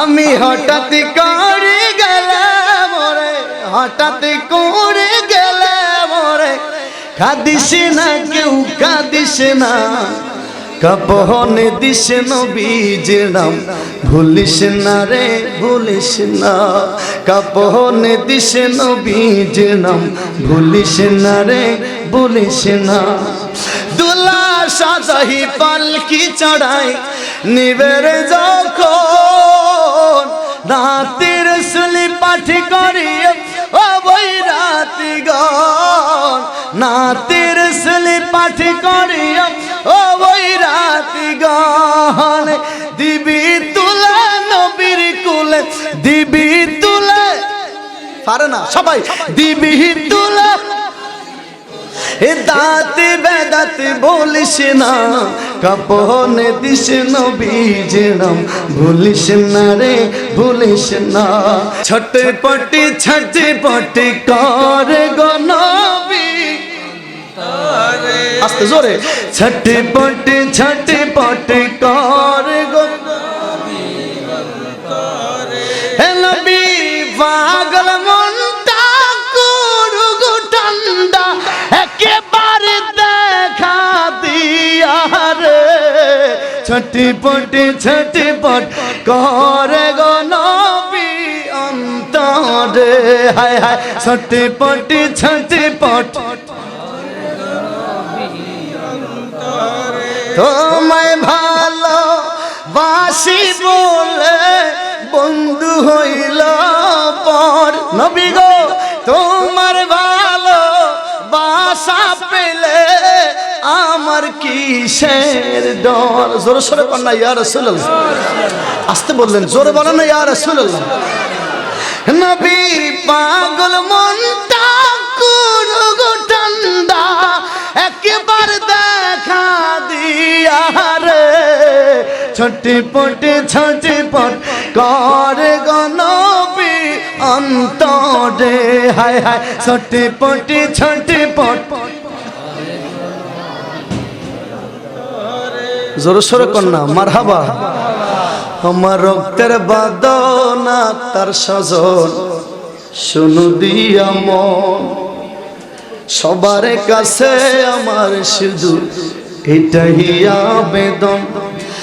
আমি হঠাৎ করে গেলাম রে, হঠাৎ করে গেলাম রে। কাঁদিস না কেউ, কাঁদিস না। কাপহনে দিস নাম, ভুলিস না রে, ভুলিস না। কাপহনে দিস নাম, ভুলিস না রে, ভুলিস না। দুলা সাজাহি পালকি চড়াই, নিবের যখন রাতের সুলি পাঠি করি, ও বই রাতি গন সুলি পাঠি করি, ও বই রাতি গন দিবি তুলে নবীর কুলে, দিবি তুলে পারে না, সবাই। দিবি তুলে। দাঁতে বেদাতে বলিস না কাপনে দিস নবীজ নাম। ভুলিস না রে, ভুলিস না। ছটে পটে ছটে পটে কর গো নবী। আস্তে জোরে। ছটে পটে ছটে পটে কর গো নবী। পাগল মনটা ছটি পটি ছটি পট করে গো নবী অন্তরে। হায় হায় ছটি পটি ছটি পট তোমায় ভালো বাসি বলে বন্ধু হইল পর। নবী আমার কিসের ডর জোরে সরে কর না ইয়ার রাসূলুল্লাহ। আসতে বললেন, জোরে বলেন না ইয়ার রাসূলুল্লাহ। নবী পাগল মনটা করো গো ঠান্ডা, একবার দেখা দিয়া রে। ছটি পটে ছটি পট করে গনবি অন্তরে। হায় হায় ছটি পটে ছটি পট জোর সরে কন্যা মারহাবা। আমার রক্তের বাদনা, তার সজন, শুনু দিয়া মন। সবার কাছে আমার শুধু এটাই আবেদন